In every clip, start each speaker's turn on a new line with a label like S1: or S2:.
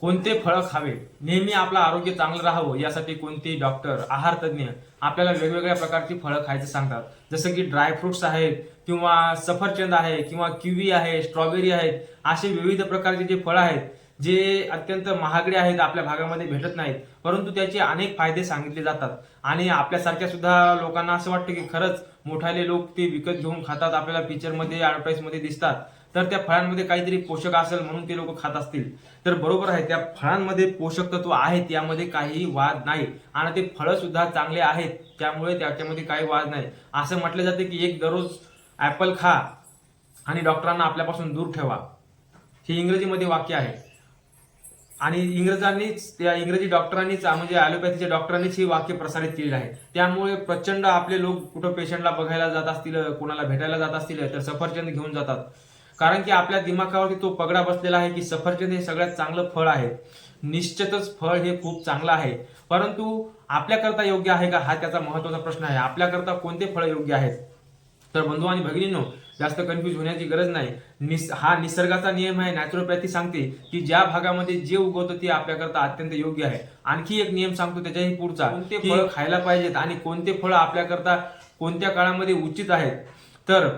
S1: कोणते फळं खावे? नेहमी आपलं आरोग्य चांगलं राहावं यासाठी कोणते डॉक्टर आहार तज्ज्ञ आपल्याला वेगवेगळ्या प्रकारची फळं खायचं सांगतात. जसं की ड्रायफ्रुट्स आहेत किंवा सफरचंद आहे किंवा किवी आहे स्ट्रॉबेरी आहेत असे विविध प्रकारचे जे फळं आहेत जे अत्यंत महागडे आहेत आपल्या भागामध्ये भेटत नाहीत. परंतु त्याचे अनेक फायदे सांगितले जातात. आणि आपल्यासारख्या सुद्धा लोकांना असं वाटतं की खरंच मोठाले लोक ते विकत घेऊन खातात आपल्याला पिक्चरमध्ये ॲडव्हर्टाईजमध्ये दिसतात. तर त्या फळांमध्ये काहीतरी पोषक असेल म्हणून ते लोक खात असतील. तर बरोबर आहे त्या फळांमध्ये पोषक तत्व आहेत यामध्ये काहीही वाद नाही. आणि ते फळं सुद्धा चांगले आहेत त्यामुळे त्याच्यामध्ये काही वाद नाही. असं म्हटलं जाते की एक दररोज ॲपल खा आणि डॉक्टरांना आपल्यापासून दूर ठेवा. हे इंग्रजीमध्ये वाक्य आहे. आणि इंग्रजांनीच त्या इंग्रजी डॉक्टरांनीच म्हणजे ॲलोपॅथीच्या डॉक्टरांनीच ही वाक्य प्रसारित केलेली आहे. त्यामुळे प्रचंड आपले लोक कुठं पेशंटला बघायला जात असतील कोणाला भेटायला जात असतील तर सफरचंद घेऊन जातात. कारण की आपल्या दिमागावरती तो पगडा बसलेला आहे की सफरचंद हे सगळ्यात चांगलं फळ आहे. निश्चितच फळ हे खूप चांगलं आहे. परंतु आपल्याकरता योग्य आहे का? हा त्याचा महत्त्वाचा प्रश्न आहे. आपल्याकरता कोणते फळ योग्य आहेत? तर बंधू आणि भगिनींनो जास्त कन्फ्यूज होण्याची गरज नाही. निस हा निसर्गाचा नियम आहे. नॅचरोपॅथी सांगते की ज्या भागामध्ये जे उगवतं ते आपल्याकरता अत्यंत योग्य आहे. आणखी एक नियम सांगतो त्याच्याही पुढचा कोणते फळ? खायला पाहिजेत आणि कोणते फळ आपल्याकरता कोणत्या काळामध्ये उचित आहेत? तर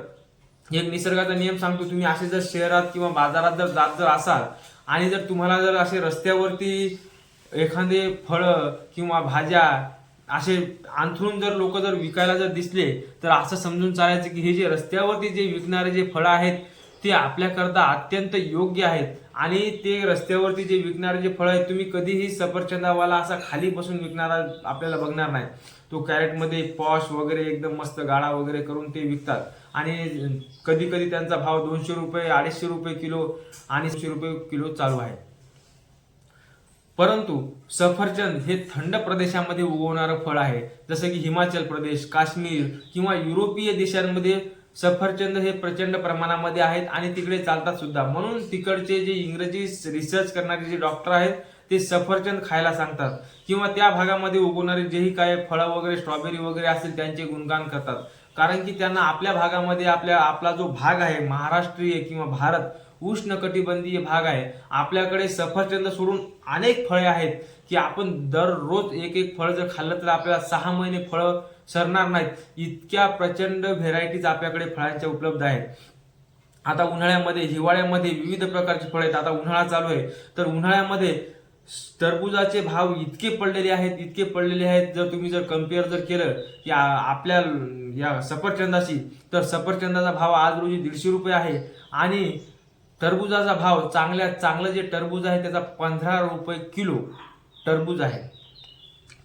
S1: एक निसर्गाचा नियम सांगतो तुम्ही असे जर शहरात किंवा बाजारात जर जात जर असाल आणि जर तुम्हाला जर असे रस्त्यावरती एखादे फळं किंवा भाज्या असे अंथरून जर लोक जर विकायला जर दिसले तर असं समजून चालायचं की हे जे रस्त्यावरती जे विकणारे जे फळं आहेत ते आपल्याकरता अत्यंत योग्य आहेत. आणि ते रस्त्यावरती जे विकणारे जे फळं आहेत तुम्ही कधीही सफरचंदावाला असा खाली बसून विकणारा आपल्याला बघणार नाही. तो कॅरेटमध्ये पॉश वगैरे एकदम मस्त गाळा वगैरे करून ते विकतात. आणि कधी कधी त्यांचा भाव दोनशे रुपये अडीचशे रुपये किलो आणि रुपये किलो चालू आहे. परंतु सफरचंद हे थंड प्रदेशामध्ये उगवणारं फळ आहे. जसं की हिमाचल प्रदेश काश्मीर किंवा युरोपीय देशांमध्ये सफरचंद हे प्रचंड प्रमाणामध्ये आहेत आणि तिकडे चालतात सुद्धा. म्हणून तिकडचे जे इंग्रजी रिसर्च करणारे जे डॉक्टर आहेत ते सफरचंद खायला सांगतात. किंवा त्या भागामध्ये उगवणारे जेही काय फळं वगैरे स्ट्रॉबेरी वगैरे असतील त्यांचे गुणगान करतात. कारण की त्यांना आपल्या भागामध्ये आपल्या आपला जो भाग आहे महाराष्ट्रीय किंवा भारत उष्णकटिबंधीय भाग आहे आपल्याकडे सफरचंद सोडून अनेक फळे आहेत की आपण दररोज एक एक फळ जर खाल्लं तर आपल्याला सहा महिने फळं सरणार नाहीत. इतक्या प्रचंड व्हेरायटीज आपल्याकडे फळांच्या उपलब्ध आहेत. आता उन्हाळ्यामध्ये हिवाळ्यामध्ये विविध प्रकारची फळं आहेत. आता उन्हाळा चालू आहे. तर उन्हाळ्यामध्ये टरबुजाचे भाव इतके पडलेले आहेत इतके पडलेले आहेत जर तुम्ही जर कंपेअर जर केलं की आपल्या या सफरचंदाशी तर सफरचंदाचा भाव आज रोजी दीडशे रुपये आहे आणि टरबुजाचा भाव चांगल्या चांगलं जे टरबूज आहे त्याचा पंधरा रुपये किलो टरबूज आहे.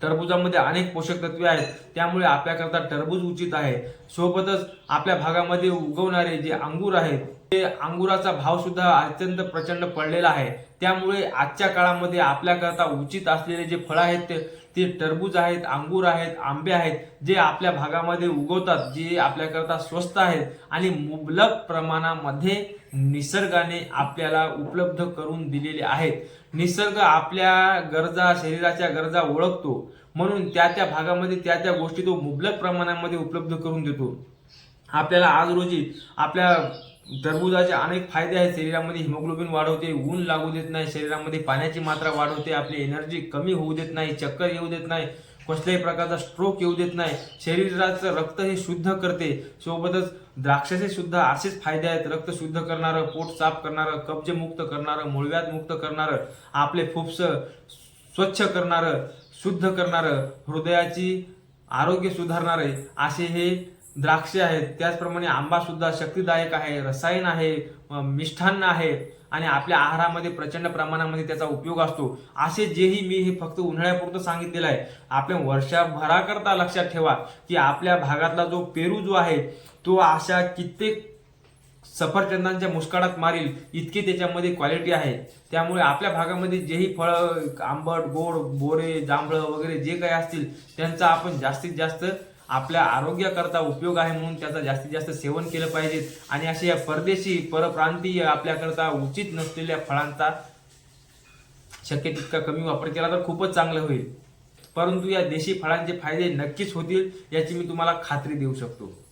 S1: टरबुजामध्ये अनेक पोषक तत्वे आहेत त्यामुळे आपल्याकरता टरबूज उचित आहे. सोबतच आपल्या भागामध्ये उगवणारे जे अंगूर आहेत अंगुराचा भाव सुद्धा अत्यंत प्रचंड पडलेला आहे. त्यामुळे आजच्या काळामध्ये आपल्याकरता उचित असलेले जे फळं आहेत ते ते टरबूज आहेत अंगूर आहेत आंबे आहेत जे आपल्या भागामध्ये उगवतात जे आपल्याकरता स्वस्त आहेत आणि मुबलक प्रमाणामध्ये निसर्गाने आपल्याला उपलब्ध करून दिलेले आहेत. निसर्ग आपल्या गरजा शरीराच्या गरजा ओळखतो. म्हणून त्या त्या भागामध्ये त्या त्या गोष्टी तो मुबलक प्रमाणामध्ये उपलब्ध करून देतो. आपल्याला आज रोजी आपल्या टरबुजाचे अनेक फायदे आहेत. शरीरामध्ये हिमोग्लोबिन वाढवते ऊन लागू देत नाही शरीरामध्ये पाण्याची मात्रा वाढवते आपली एनर्जी कमी होऊ देत नाही चक्कर येऊ देत नाही कसल्याही प्रकारचा स्ट्रोक येऊ देत नाही. शरीराचं रक्त हे शुद्ध करते. सोबतच द्राक्षाचे सुद्धा असेच फायदे आहेत. रक्त शुद्ध करणारं पोट साफ करणारं कब्जमुक्त करणारं मुळव्यात मुक्त करणारं आपले फुफ्स स्वच्छ करणारं शुद्ध करणारं हृदयाची आरोग्य सुधारणारे असे हे द्राक्षे आहेत. त्याचप्रमाणे आंबा सुद्धा शक्तिदायक आहे रसायन आहे मिष्ठान्न आहे आणि आपल्या आहारामध्ये प्रचंड प्रमाणामध्ये त्याचा उपयोग असतो. असे जेही मी हे फक्त उन्हाळ्यापुरतं सांगितलेलं आहे. आपल्या वर्षभराकरता लक्षात ठेवा की आपल्या भागातला जो पेरू जो आहे तो अशा कित्येक सफरचंदांच्या मुस्काडात मारील इतकी त्याच्यामध्ये क्वालिटी आहे. त्यामुळे आपल्या भागामध्ये जेही फळं आंबट गोड बोरे जांभळं वगैरे जे काही असतील त्यांचा आपण जास्तीत जास्त आपल्या आरोग्याकरता उपयोग आहे म्हणून त्याचा जास्तीत जास्त सेवन केलं पाहिजे. आणि अशा या परदेशी परप्रांतीय आपल्याकरता उचित नसलेल्या फळांचा शक्य तितका कमी वापर केला तर खूपच चांगलं होईल. परंतु या देशी फळांचे फायदे नक्कीच होतील याची मी तुम्हाला खात्री देऊ शकतो.